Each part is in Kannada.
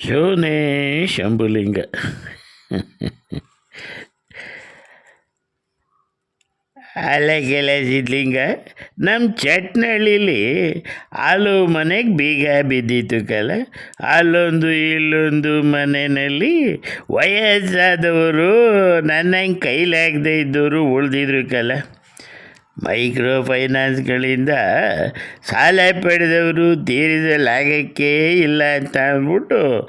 ಶಿವನೇ ಶಂಭುಲಿಂಗ. ಅಲೆಗೆಲೆ ಸಿದ್ಲಿಂಗ ನಮ್ಮ ಚಟ್ನಳ್ಳಿಲಿ ಹಾಲು ಮನೆಗೆ ಬೀಗ ಬಿದ್ದಿತ್ತು ಕಲ. ಅಲ್ಲೊಂದು ಇಲ್ಲೊಂದು ಮನೆಯಲ್ಲಿ ವಯಸ್ಸಾದವರು ನನ್ನ ಕೈಲಾಗದೆ ಇದ್ದವರು ಉಳಿದಿದ್ರು ಕಲ. ಮೈಕ್ರೋ ಫೈನಾನ್ಸ್ಗಳಿಂದ ಸಾಲ ಪಡೆದವರು ತೀರಿಸಲಾಗಕ್ಕೆ ಇಲ್ಲ ಅಂತ ಅಂದ್ಬಿಟ್ಟು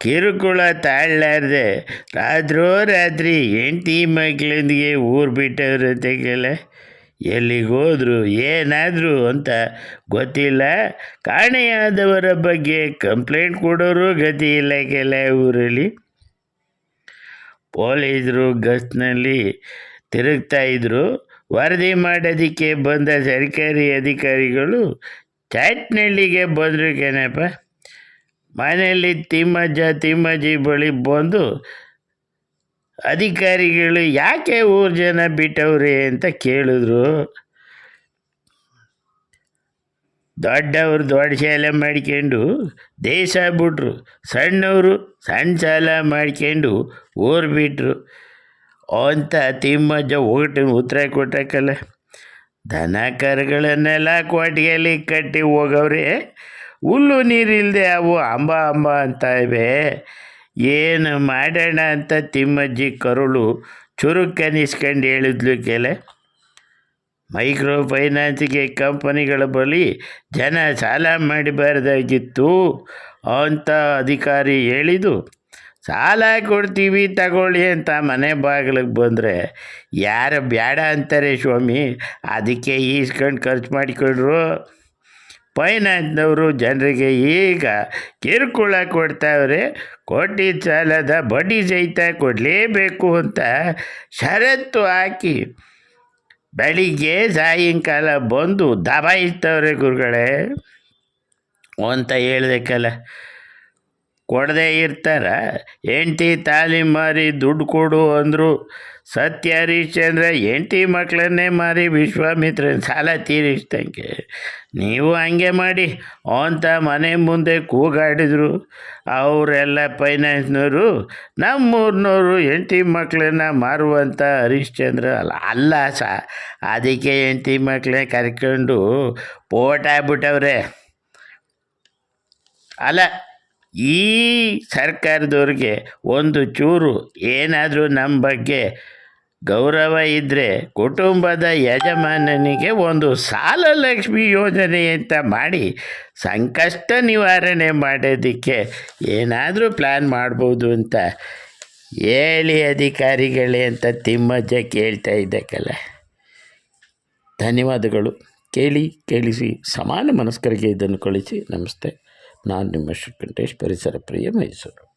ಕಿರುಕುಳ ತಾಳಲಾರ್ದೆ ರಾತ್ರೋ ರಾತ್ರಿ ಹೆಂಡ್ತಿ ಮಕ್ಕಳೊಂದಿಗೆ ಊರು ಬಿಟ್ಟವ್ರಂತೆ ಕೆಲ ಎಲ್ಲಿಗೆ ಹೋದ್ರು, ಏನಾದರೂ ಅಂತ ಗೊತ್ತಿಲ್ಲ. ಕಾಣೆಯಾದವರ ಬಗ್ಗೆ ಕಂಪ್ಲೇಂಟ್ ಕೊಡೋರು ಗತಿ ಇಲ್ಲ ಕೆಲ ಊರಲ್ಲಿ. ಪೊಲೀಸರು ಗಸ್ನಲ್ಲಿ ತಿರುಗ್ತಾ ಇದ್ರು. ವರದಿ ಮಾಡೋದಕ್ಕೆ ಬಂದ ಸರ್ಕಾರಿ ಅಧಿಕಾರಿಗಳು ಚಾಟ್ನಳ್ಳಿಗೆ ಬಂದರು ಕೆನಪ್ಪ ಮನೆಯಲ್ಲಿ ತಿಮ್ಮಜ್ಜ, ತಿಮ್ಮಜ್ಜಿ ಬಳಿ ಬಂದು ಅಧಿಕಾರಿಗಳು ಯಾಕೆ ಊರು ಜನ ಬಿಟ್ಟವ್ರಿ ಅಂತ ಕೇಳಿದ್ರು. ದೊಡ್ಡವರು ದೊಡ್ಡ ಶಾಲೆ ಮಾಡ್ಕೊಂಡು ದೇಶ ಬಿಟ್ರು. ಸಣ್ಣವರು ಸಣ್ಣ ಸಾಲ ಮಾಡ್ಕೊಂಡು ಊರು ಬಿಟ್ರು. ಅಂತ ತಿಮ್ಮಜ್ಜ ಒಗಟಿನ ಉತ್ತರ ಕೊಟ್ಟಕ್ಕಲ್ಲ ದನ ಕರುಗಳನ್ನೆಲ್ಲ ಕೊಟ್ಟಿಗೆಯಲ್ಲಿ ಕಟ್ಟಿ ಹೋಗವ್ರೆ. ಹುಲ್ಲು ನೀರಿಲ್ಲದೆ ಅವು ಅಂಬ ಅಂಬ ಅಂತ ಇವೆ. ಏನು ಮಾಡೋಣ ಅಂತ ತಿಮ್ಮಜ್ಜಿ ಕರುಳು ಚುರುಕನಿಸ್ಕೊಂಡು ಹೇಳಿದ್ಲು ಕೆಲೆ. ಮೈಕ್ರೋ ಫೈನಾನ್ಸಿಗೆ ಕಂಪನಿಗಳ ಬಳಿ ಜನ ಸಾಲ ಮಾಡಿಬಾರ್ದಾಗಿತ್ತು ಅಂತ ಅಧಿಕಾರಿ ಹೇಳಿದು ಸಾಲ ಕೊಡ್ತೀವಿ, ತಗೊಳ್ಳಿ ಅಂತ ಮನೆ ಬಾಗಿಲಿಗೆ ಬಂದರೆ ಯಾರು ಬೇಡ ಅಂತಾರೆ ಸ್ವಾಮಿ. ಅದಕ್ಕೆ ಈಸ್ಕೊಂಡು ಖರ್ಚು ಮಾಡಿಕೊಂಡ್ರು. ಫೈನಾನ್ಸ್ನವರು ಜನರಿಗೆ ಈಗ ಕಿರುಕುಳ ಕೊಡ್ತಾವ್ರೆ. ಕೊಟ್ಟಿದ್ದ ಸಾಲದ ಬಡ್ಡಿ ಸಹಿತ ಕೊಡಲೇಬೇಕು ಅಂತ ಷರತ್ತು ಹಾಕಿ ಬೆಳಿಗ್ಗೆ ಸಾಯಂಕಾಲ ಬಂದು ದಬಾಯಿಸ್ತವ್ರೆ ಗುರುಗಳೇ. ಅಂತ ಹೇಳ್ದಕ್ಕಲ್ಲ ಕೊಡದೇ ಇರ್ತಾರ. ಹೆಂಡ್ತಿ ತಾಲಿ ಮಾರಿ ದುಡ್ಡು ಕೊಡು ಅಂದರು ಸತ್ಯ ಹರಿಶ್ಚಂದ್ರ ಎಂಟಿ ಮಕ್ಕಳನ್ನೇ ಮಾರಿ ವಿಶ್ವಾಮಿತ್ರನ ಸಾಲ ತೀರಿಸ್ದಂಗೆ. ನೀವು ಹಂಗೆ ಮಾಡಿ ಅಂತ ಮನೆ ಮುಂದೆ ಕೂಗಾಡಿದ್ರು. ಅವರೆಲ್ಲ ಫೈನಾನ್ಸ್ನವರು ನಮ್ಮೂರ್ನವರು ಎಂಟಿ ಮಕ್ಕಳನ್ನ ಮಾರುವಂಥ ಹರಿಶ್ಚಂದ್ರ ಅಲ್ಲ ಅಲ್ಲ ಸ. ಅದಕ್ಕೆ ಹೆಂಡ್ತಿ ಮಕ್ಕಳೇ ಕರ್ಕೊಂಡು ಪೋಟ್ ಆಗ್ಬಿಟ್ಟವ್ರೆ. ಅಲ್ಲ ಈ ಸರ್ಕಾರದವ್ರಿಗೆ ಒಂದು ಚೂರು ಏನಾದರೂ ನಮ್ಮ ಬಗ್ಗೆ ಗೌರವ ಇದ್ದರೆ ಕುಟುಂಬದ ಯಜಮಾನನಿಗೆ ಒಂದು ಸಾಲ ಲಕ್ಷ್ಮಿ ಯೋಜನೆ ಅಂತ ಮಾಡಿ ಸಂಕಷ್ಟ ನಿವಾರಣೆ ಮಾಡೋದಕ್ಕೆ ಏನಾದರೂ ಪ್ಲ್ಯಾನ್ ಮಾಡ್ಬೋದು ಅಂತ ಹೇಳಿ ಅಧಿಕಾರಿಗಳೇ ಅಂತ ತಿಮ್ಮಜ್ಜ ಕೇಳ್ತಾ ಇದ್ದಕ್ಕಲ್ಲ ಧನ್ಯವಾದಗಳು. ಕೇಳಿ ಕೇಳಿಸಿ ಸಮಾನ ಮನಸ್ಕರಿಗೆ ಇದನ್ನು ಕಳಿಸಿ. ನಮಸ್ತೆ. ನಾನು ನಿಮ್ಮ ಶ್ರೀಕಂಠೇಶ್ ಪರಿಸರ ಪ್ರಿಯ ಮೈಸೂರು